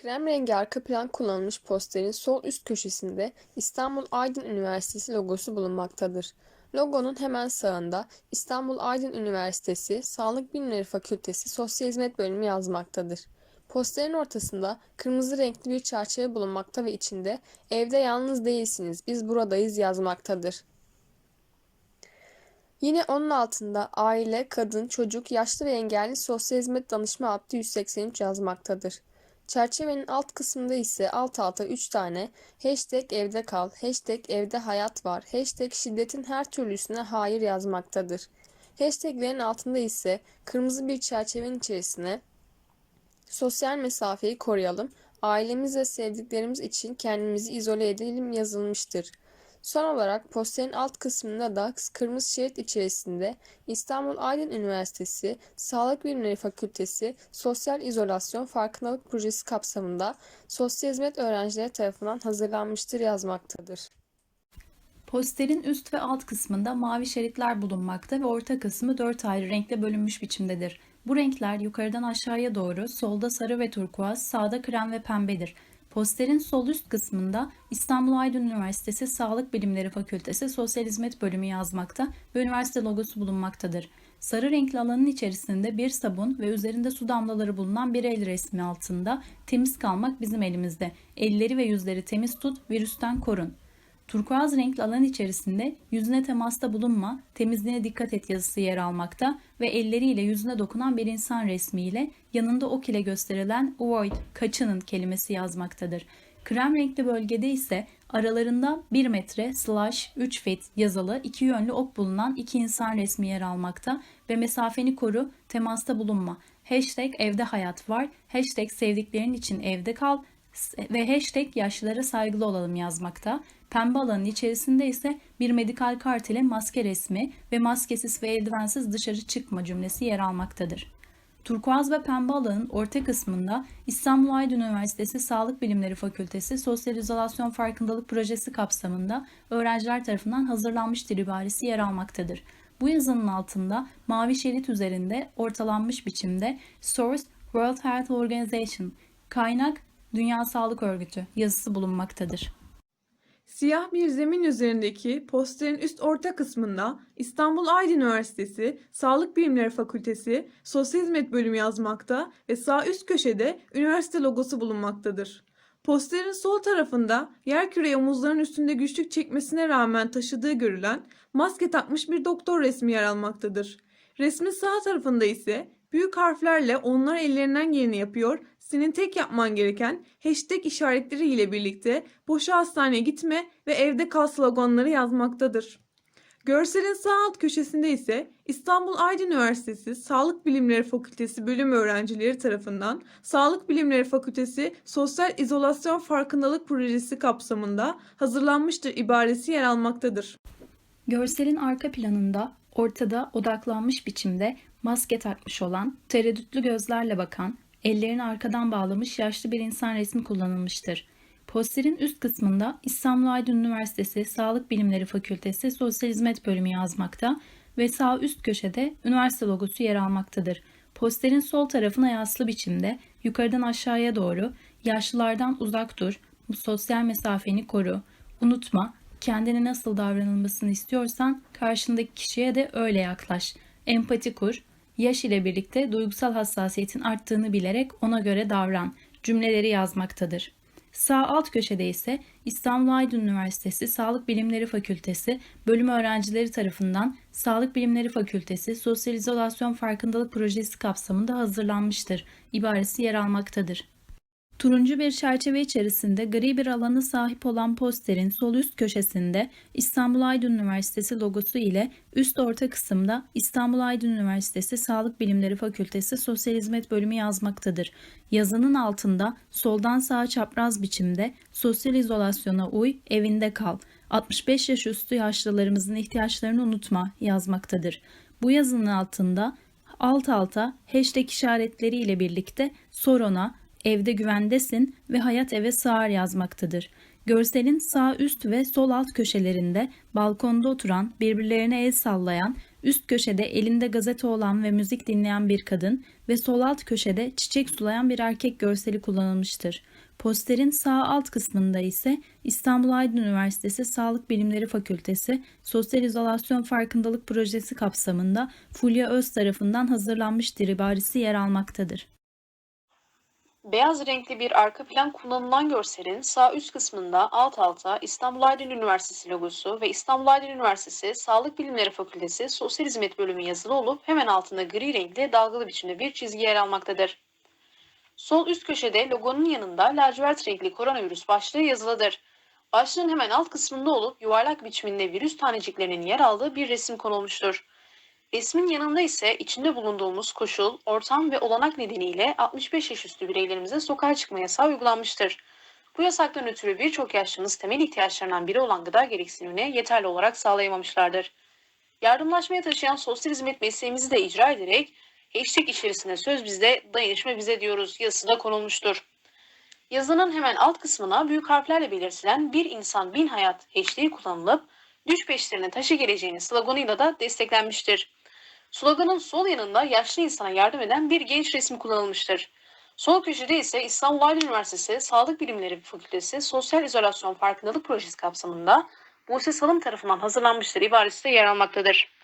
Krem rengi arka plan kullanılmış posterin sol üst köşesinde İstanbul Aydın Üniversitesi logosu bulunmaktadır. Logonun hemen sağında İstanbul Aydın Üniversitesi Sağlık Bilimleri Fakültesi Sosyal Hizmet Bölümü yazmaktadır. Posterin ortasında kırmızı renkli bir çerçeve bulunmakta ve içinde "Evde yalnız değilsiniz, biz buradayız" yazmaktadır. Yine onun altında aile, kadın, çocuk, yaşlı ve engelli sosyal hizmet danışma hattı 183 yazmaktadır. Çerçevenin alt kısmında ise alt alta 3 tane hashtag evde kal, hashtag evde hayat var, hashtag şiddetin her türlüsüne hayır yazmaktadır. Hashtaglerin altında ise kırmızı bir çerçevenin içerisine sosyal mesafeyi koruyalım, ailemiz ve sevdiklerimiz için kendimizi izole edelim yazılmıştır. Son olarak posterin alt kısmında da kırmızı şerit içerisinde İstanbul Aydın Üniversitesi Sağlık Bilimleri Fakültesi Sosyal İzolasyon Farkındalık Projesi kapsamında sosyal hizmet öğrencileri tarafından hazırlanmıştır yazmaktadır. Posterin üst ve alt kısmında mavi şeritler bulunmakta ve orta kısmı dört ayrı renkle bölünmüş biçimdedir. Bu renkler yukarıdan aşağıya doğru solda sarı ve turkuaz, sağda krem ve pembedir. Posterin sol üst kısmında İstanbul Aydın Üniversitesi Sağlık Bilimleri Fakültesi Sosyal Hizmet Bölümü yazmakta ve üniversite logosu bulunmaktadır. Sarı renkli alanın içerisinde bir sabun ve üzerinde su damlaları bulunan bir el resmi altında temiz kalmak bizim elimizde. Elleri ve yüzleri temiz tut, virüsten korun. Turkuaz renkli alan içerisinde yüzüne temasta bulunma, temizliğine dikkat et yazısı yer almakta ve elleriyle yüzüne dokunan bir insan resmiyle yanında ok ile gösterilen avoid, kaçının kelimesi yazmaktadır. Krem renkli bölgede ise aralarında 1 metre slash 3 feet yazılı iki yönlü ok bulunan iki insan resmi yer almakta ve mesafeni koru, temasta bulunma. Hashtag evde hayat var, hashtag sevdiklerin için evde kal, ve hashtag yaşlılara saygılı olalım yazmakta. Pembe alanın içerisinde ise bir medikal kart ile maske resmi ve maskesiz ve eldivensiz dışarı çıkma cümlesi yer almaktadır. Turkuaz ve pembe alanın orta kısmında İstanbul Aydın Üniversitesi Sağlık Bilimleri Fakültesi Sosyal İzolasyon Farkındalık Projesi kapsamında öğrenciler tarafından hazırlanmıştır ibaresi yer almaktadır. Bu yazının altında mavi şerit üzerinde ortalanmış biçimde Source World Health Organization, kaynak Dünya Sağlık Örgütü yazısı bulunmaktadır. Siyah bir zemin üzerindeki posterin üst orta kısmında İstanbul Aydın Üniversitesi Sağlık Bilimleri Fakültesi Sosyal Hizmet Bölümü yazmakta ve sağ üst köşede üniversite logosu bulunmaktadır. Posterin sol tarafında yerküreyi omuzların üstünde güçlük çekmesine rağmen taşıdığı görülen maske takmış bir doktor resmi yer almaktadır. Resmin sağ tarafında ise büyük harflerle onlar ellerinden geleni yapıyor senin tek yapman gereken hashtag işaretleri ile birlikte boşa hastaneye gitme ve evde kal sloganları yazmaktadır. Görselin sağ alt köşesinde ise İstanbul Aydın Üniversitesi Sağlık Bilimleri Fakültesi bölüm öğrencileri tarafından Sağlık Bilimleri Fakültesi Sosyal İzolasyon Farkındalık Projesi kapsamında hazırlanmıştır ibaresi yer almaktadır. Görselin arka planında ortada odaklanmış biçimde maske takmış olan, tereddütlü gözlerle bakan, ellerini arkadan bağlamış yaşlı bir insan resmi kullanılmıştır. Posterin üst kısmında İstanbul Aydın Üniversitesi Sağlık Bilimleri Fakültesi Sosyal Hizmet Bölümü yazmakta ve sağ üst köşede üniversite logosu yer almaktadır. Posterin sol tarafına yaslı biçimde yukarıdan aşağıya doğru yaşlılardan uzak dur, sosyal mesafeni koru, unutma, kendine nasıl davranılmasını istiyorsan karşındaki kişiye de öyle yaklaş, empati kur, yaş ile birlikte duygusal hassasiyetin arttığını bilerek ona göre davran cümleleri yazmaktadır. Sağ alt köşede ise İstanbul Aydın Üniversitesi Sağlık Bilimleri Fakültesi bölüm öğrencileri tarafından Sağlık Bilimleri Fakültesi Sosyal İzolasyon Farkındalık Projesi kapsamında hazırlanmıştır. ibaresi yer almaktadır. Turuncu bir çerçeve içerisinde gri bir alana sahip olan posterin sol üst köşesinde İstanbul Aydın Üniversitesi logosu ile üst orta kısımda İstanbul Aydın Üniversitesi Sağlık Bilimleri Fakültesi Sosyal Hizmet Bölümü yazmaktadır. Yazının altında soldan sağa çapraz biçimde sosyal izolasyona uy, evinde kal. 65 yaş üstü yaşlılarımızın ihtiyaçlarını unutma yazmaktadır. Bu yazının altında alt alta hashtag işaretleri ile birlikte sor ona, evde güvendesin ve hayat eve sığar yazmaktadır. Görselin sağ üst ve sol alt köşelerinde balkonda oturan, birbirlerine el sallayan, üst köşede elinde gazete olan ve müzik dinleyen bir kadın ve sol alt köşede çiçek sulayan bir erkek görseli kullanılmıştır. Posterin sağ alt kısmında ise İstanbul Aydın Üniversitesi Sağlık Bilimleri Fakültesi Sosyal İzolasyon Farkındalık Projesi kapsamında Fulya Öz tarafından hazırlanmış ibaresi yer almaktadır. Beyaz renkli bir arka plan kullanılan görselin sağ üst kısmında alt alta İstanbul Aydın Üniversitesi logosu ve İstanbul Aydın Üniversitesi Sağlık Bilimleri Fakültesi Sosyal Hizmet Bölümü yazılı olup hemen altında gri renkli dalgalı biçimde bir çizgi yer almaktadır. Sol üst köşede logonun yanında lacivert renkli koronavirüs başlığı yazılıdır. Başlığın hemen alt kısmında olup yuvarlak biçiminde virüs taneciklerinin yer aldığı bir resim konulmuştur. Resmin yanında ise içinde bulunduğumuz koşul, ortam ve olanak nedeniyle 65 yaş üstü bireylerimize sokağa çıkma yasağı uygulanmıştır. Bu yasaktan ötürü birçok yaşlımız temel ihtiyaçlarından biri olan gıda gereksinimini yeterli olarak sağlayamamışlardır. Yardımlaşmaya taşıyan sosyal hizmet mesleğimizi de icra ederek hashtag içerisinde söz bizde, dayanışma bize diyoruz yazısı da konulmuştur. Yazının hemen alt kısmına büyük harflerle belirtilen bir insan bin hayat hashtag'i kullanılıp düş peşlerine taşı geleceğini sloganıyla da desteklenmiştir. Sloganın sol yanında yaşlı insana yardım eden bir genç resmi kullanılmıştır. Sol köşede ise İstanbul Aydın Üniversitesi Sağlık Bilimleri Fakültesi Sosyal İzolasyon Farkındalık Projesi kapsamında Buse Salım tarafından hazırlanmıştır ibaresi de yer almaktadır.